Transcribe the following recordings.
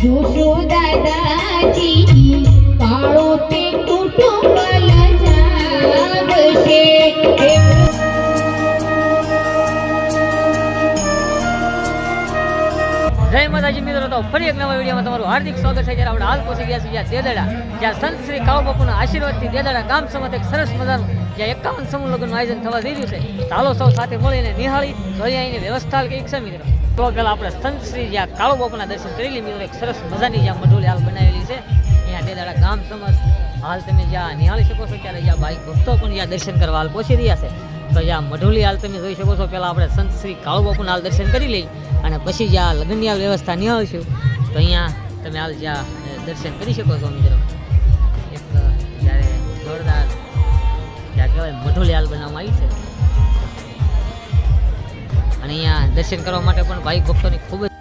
જોશો દાદાજી કાળો તે ફરી એક નવા વિડીયોમાં તમારું હાર્દિક સ્વાગત છે. જ્યારે આપણે હાલ પહોંચી ગયા છીએ જ્યાં દેદડા, જ્યાં સંત આશીર્વાદથી દેદડા ગામ સમત એક સરસ મજાનું, જ્યાં એકાવન સમૂહ લગ્નનું આયોજન થવા રહ્યું છે. ચાલો સૌ સાથે મળીને નિહાળી જોઈએ અહીંની વ્યવસ્થા કંઈક છે મિત્રો. તો પહેલાં આપણે સંત શ્રી જ્યાં કાળુ બાપુના દર્શન કરી લઈએ એક સરસ મજાની જ્યાં મઢોલી હાલ બનાવેલી છે. અહીંયા દાડા ગામ સમજ હાલ તમે જ્યાં નિહાળી શકો છો, ત્યારે જ્યાં બાઈક ભક્તો પણ જ્યાં દર્શન કરવા હાલ પહોંચી રહ્યા છે. તો જ્યાં મઢોલી હાલ તમે જોઈ શકો છો પહેલાં આપણે સંત શ્રી કાળુ બાપુના હાલ દર્શન કરી લઈ અને પછી જ્યાં લગ્નની હાલ વ્યવસ્થા નિહાળીશું, તો અહીંયા તમે હાલ જ્યાં દર્શન કરી શકો છો, મિત્રો. એક, જ્યારે જોરદાર, જ્યાં કહેવાય મઢોલી હાલ બનાવવામાં આવી છે. અને અહીંયા દર્શન કરવા માટે પણ ભાઈ ભક્તોની ખૂબ જ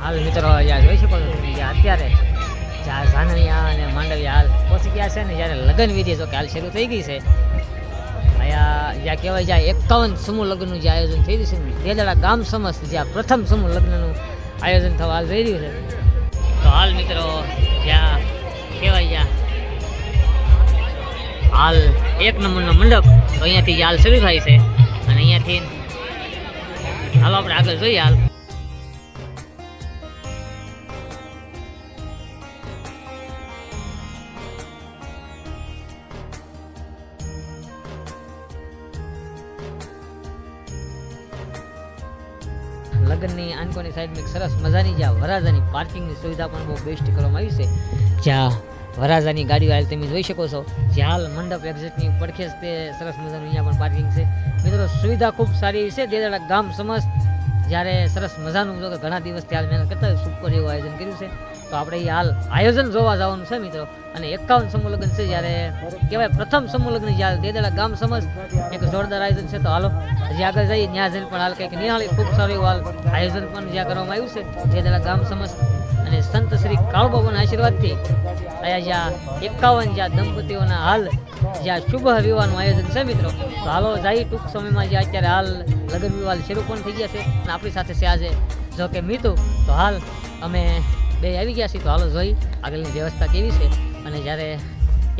હાલ મિત્રો જ્યાં જોઈ શકો છો અત્યારે જાનવીયા અને માંડવિયા હાલ પહોંચી ગયા છે ને, જ્યારે લગ્ન વિધિ જો કે હાલ શરૂ થઈ ગઈ છે અહીંયા જ્યાં કહેવાય જ્યાં એકાવન સમૂહ લગ્નનું જે આયોજન થઈ રહ્યું છે દ્વારા ગામ સમસ્ત જ્યાં પ્રથમ સમૂહ લગ્નનું આયોજન થવા હાલ જઈ રહ્યું છે. તો હાલ મિત્રો, જ્યાં કહેવાય જ્યાં હાલ એક નંબરનો મંડપ, તો અહીંયાથી હાલ શરૂ થાય છે. અને અહીંયાથી હાલો આપણે આગળ જોઈએ હાલ. લગ્નની આંકોની સાઈડમાં સરસ મજાની જ્યાં વરાજાની પાર્કિંગની સુવિધા પણ બહુ બેસ્ટ કરવામાં આવી છે. જ્યાં વરાજાની ગાડીઓ હાલ તમે જોઈ શકો છો. જ્યાં હાલ મંડપ એક્ઝેટની પડખે જ તે સરસ મજાનું અહીંયા પણ પાર્કિંગ છે. મિત્રો, સુવિધા ખૂબ સારી છે. દેદાડા ગામ સમસ્ત જ્યારે સરસ મજાનું જો ઘણા દિવસથી હાલ મહેનત કરતા હોય સુપર એવું આયોજન કર્યું છે. તો આપણે એ હાલ આયોજન જોવા જવાનું છે મિત્રો. અને એકાવન સમૂહ છે જ્યારે કહેવાય પ્રથમ સમૂહ લગ્ન જ્યારે દેદડા ગામ સમજ એક જોરદાર આયોજન છે. તો હાલો, હજી આગળ જઈએ. ત્યાં જઈને પણ હાલ કંઈક નિહાળી ખૂબ સારું એવું હાલ આયોજન પણ જ્યાં કરવામાં આવ્યું છે. દેદડા ગામ સમજ અને સંત શ્રી કાળબાબાના આશીર્વાદથી અહીંયા જ્યાં એકાવન જ્યાં દંપતીઓના હાલ જ્યાં શુભ વિવાહનું આયોજન છે મિત્રો. તો હાલો, જાય ટૂંક સમયમાં જ્યાં અત્યારે હાલ લગ્ન વિવાહ શરૂ પણ થઈ ગયા છે. અને આપણી સાથે છે આજે જો કે મીતુ. તો હાલ અમે બે આવી ગયા છીએ તો હાલો જોઈ આગળની વ્યવસ્થા કેવી છે. અને જ્યારે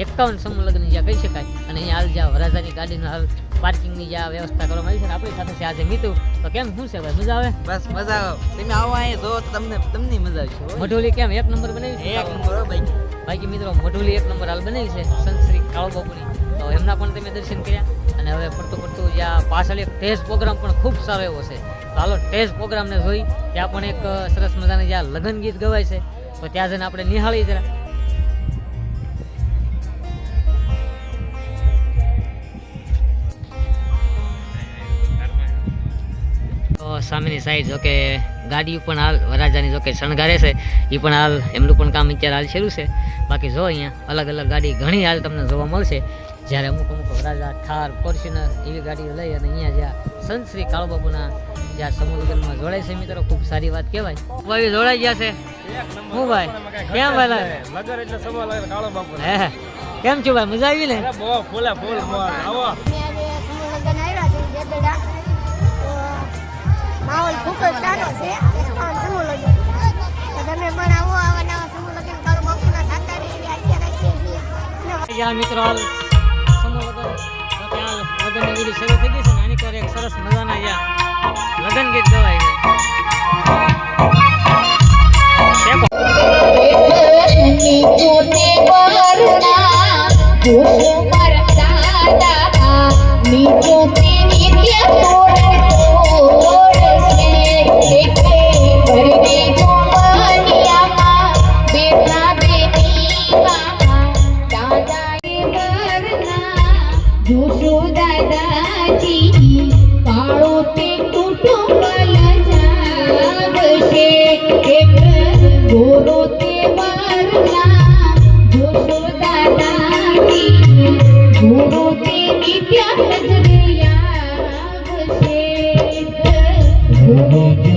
એકાવન સમલગ્ન જ્યાં કહી શકાય અને અહીંયા હાલ જ્યાં વરાજાની ગાડીનું હાલ પાર્કિંગની જ્યાં વ્યવસ્થા કરવામાં આવી છે આપણી સાથે છે આજે મીતુ. તો કેમ શું છે ભાઈ મજા આવે? બસ મજા આવે. તમે આવો અહીંયા જો તમને તમને મજા આવશે મઢોલી કેમ એક નંબર બનાવી છે? એક નંબર ભાઈ. બાકી મિત્રો મઢોલી એક નંબર હાલ બનાવી છે સંત શ્રી કાળુ બાપુની તો એમના પણ તમે દર્શન કર્યા અને હવે પડતું પડતું જ્યાં પાછળ એક ટેસ્ટ પ્રોગ્રામ પણ ખૂબ સારો એવો છે. તો હાલો ટેસ્ટ પ્રોગ્રામને જોઈ ત્યાં પણ એક સરસ મજાની જ્યાં લગ્ન ગીત ગવાય છે, તો ત્યાં જઈને આપણે નિહાળી જરા. સામેની સાઈડ જો કે ગાડી પણ હાલ, વરાજાની જો કે શણગારે છે એ પણ હાલ, એમનું પણ કામ અત્યારે હાલ શરૂ છે. બાકી જો અહીંયા અલગ અલગ ગાડી ઘણી હાલ તમને જોવા મળશે. જ્યારે અમુક અમુક રાજા થાર ફોર્ચ્યુનર એવી ગાડીઓ લઈ અને અહીંયા જ્યાં સંત શ્રી કાળુબાબુના જ્યાં સમુદ્રમાં જોડાય છે મિત્રો ખૂબ સારી વાત કહેવાય. ભાઈ જોડાઈ ગયા છે. હું ભાઈ? કેમ ભાઈ? લાગે? લગર એટલે સવા લાગે કાળો બાપુ હે. કેમ છો ભાઈ? મજા આવી ને? બહુ ફૂલે ફૂલ આવો. માહોલ ખૂબ જ સારો છે. સમૂહ લગ્ન તમે પણ આવો આવા નવા સમૂહ લગ્ન કરો બાપુના ખાતાની એવી આશા રાખીએ છીએ. મિત્રો તો કે હાલ લગ્નની વિધિ શરૂ થઈ ગઈ છે ને આની પર એક સરસ મજાના જ્યાં લગ્ન ગીત ગવાય છે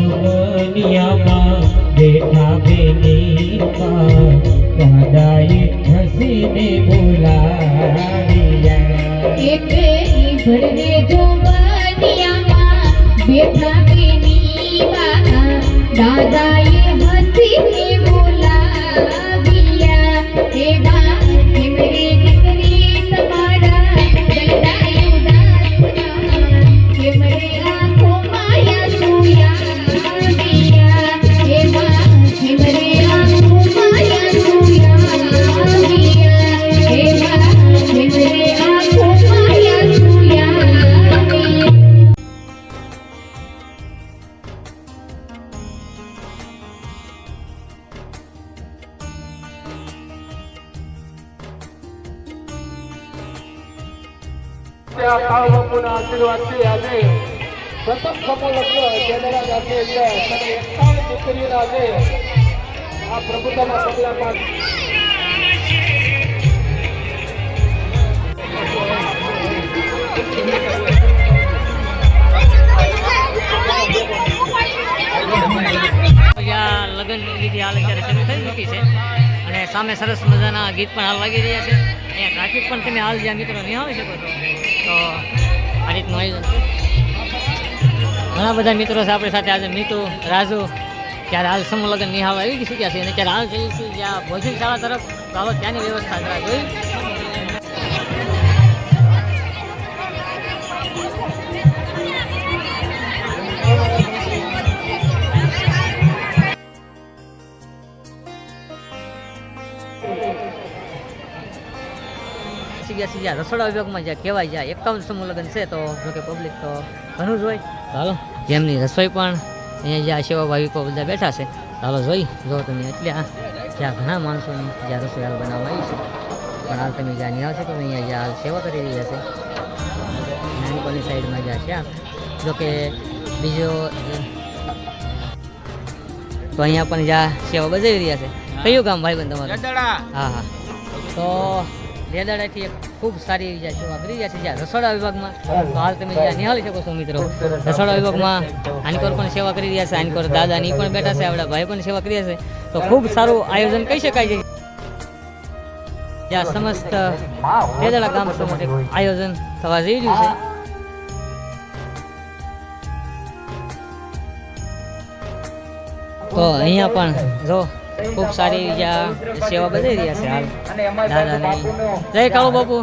દુનિયામાં બેઠા બેનીમાં દાદાએ હસીને બોલાવ્યા એ પેલી ભરને જો દાદા ત્યાં કાળ બાપુના આશીર્વાદથી આજે પ્રથમ સમૂહ લગ્ન જનરાજ આજે છે અને એકતાળ દીકરીઓના આજે આ પ્રભુતાના પગલામાં લગ્ન વિધિ હાલ અત્યારે શરૂ થઈ ચૂકી છે. અને સામે સરસ મજાના ગીત પણ હાલ લાગી રહ્યા છે. અહીંયા ટ્રાફિક પણ તમે હાલ જ્યાં મિત્રો નિહાળી શકો છો. તો આ રીતનું આયોજન છે. ઘણા બધા મિત્રો છે આપણી સાથે આજે, મિતુ, રાજુ ત્યારે હાલ સમૂહ લગ્ન નિહાળ આવી ચૂક્યા છે અને ત્યારે હાલ જઈશું જ્યાં ભોજનશાળા તરફ, તો હાલો ત્યાંની વ્યવસ્થા જરા જોઈ. સીધા જ્યાં રસોડા વિભાગમાં જ્યાં કહેવાય જ્યાં એકાવન સમૂહ લગ્ન છે તો જોકે પબ્લિક તો ઘણું જ હોય. હાલો. જેમની રસોઈ પણ અહીંયા જ્યાં સેવા ભાવિકો બધા બેઠા છે હાલો જોઈ જો તમે એટલે આ જ્યાં ઘણા માણસોની જ્યાં રસોઈ હાલ બનાવવામાં આવી છે. પણ હાલ તમે જ્યાં નિહાળ છો તો અહીંયા જ્યાં હાલ સેવા કરી રહ્યા છે. નાનપણની સાઈડમાં જ્યાં છે જોકે બીજો તો અહીંયા પણ જ્યાં સેવા બજાવી રહ્યા છે. કયું ગામ ભાઈબંધ તમારું? હા હા. તો લેદાડાથી એક ખૂબ સારી એવી જ્યાં સેવા કરી રહ્યા છે જ્યાં રસોડા વિભાગમાં. તો હાલ તમે જ્યાં નિહાળી શકો છો મિત્રો. રસોડા વિભાગમાં આનકોર પણ સેવા કરી રહ્યા છે આનકોર દાદાની પણ બેઠા છે આપણા ભાઈ પણ સેવા કરી રહ્યા છે. તો ખૂબ સારું આયોજન કહી શકાય છે. જ્યાં સમસ્ત રેદાડા ગામ સમસ્ત આયોજન થવા જઈ રહ્યું છે. તો અહીંયા પણ જો ખૂબ સારી જ્યાં સેવા બધી રહ્યા છે હાલ. દાદાની જય કાળુ બાપુ.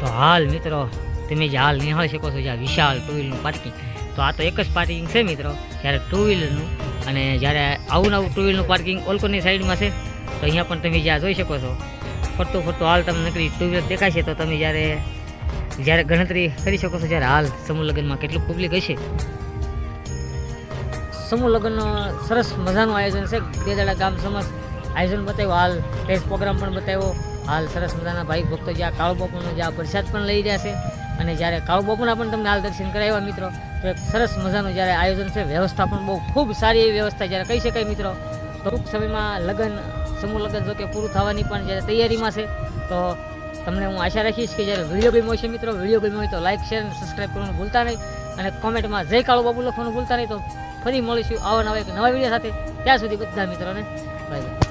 તો હાલ મિત્રો તમે જે હાલ નિહાળી શકો છો જ્યાં વિશાળ ટુ વ્હીલરનું પાર્કિંગ તો આ તો એક જ પાર્કિંગ છે મિત્રો જ્યારે ટુ વ્હીલરનું અને જ્યારે આવું નવું ટુ વ્હીલરનું પાર્કિંગ ઓલકોની સાઈડમાં છે તો અહીંયા પણ તમે જ્યાં જોઈ શકો છો ફરતું ફરતું હાલ તમને નકરી ટુ વ્હીલર દેખાય તો તમે જ્યારે જ્યારે ગણતરી કરી શકો છો જ્યારે હાલ સમૂહ લગ્નમાં કેટલું પબ્લિક હશે. સમૂહ લગ્નનો સરસ મજાનું આયોજન છે. દેદાડા ગામ સમસ આયોજન બતાવ્યું. હાલ ટેસ્ટ પ્રોગ્રામ પણ બતાવ્યો. હાલ સરસ મજાના ભાઈ ભક્તો જ્યાં કાળો બાપુનો જ્યાં પ્રસાદ પણ લઈ રહ્યા અને જ્યારે કાળો બાપુના પણ તમને હાલ દર્શન કરાવ્યા મિત્રો, તો એક સરસ મજાનું જ્યારે આયોજન છે. વ્યવસ્થા પણ બહુ ખૂબ સારી એવી વ્યવસ્થા જ્યારે કહી શકાય મિત્રો. ટૂંક સમયમાં લગ્ન, સમૂહ લગ્ન જો કે પૂરું થવાની પણ જ્યારે તૈયારીમાં છે, તો તમને હું આશા રાખીશ કે જ્યારે વીડિયો ગમ્યો હશે મિત્રો, વીડિયો ગમ્યો હોય તો લાઇક શેર અને સબસ્ક્રાઈબ કરવાનું ભૂલતા નહીં અને કોમેન્ટમાં જય કાળો બાબુ લખવાનું ભૂલતા નહીં. તો ફરી મળીશું આવા નવા એક નવા વીડિયો સાથે. ત્યાં સુધી બધા મિત્રોને બાય બાય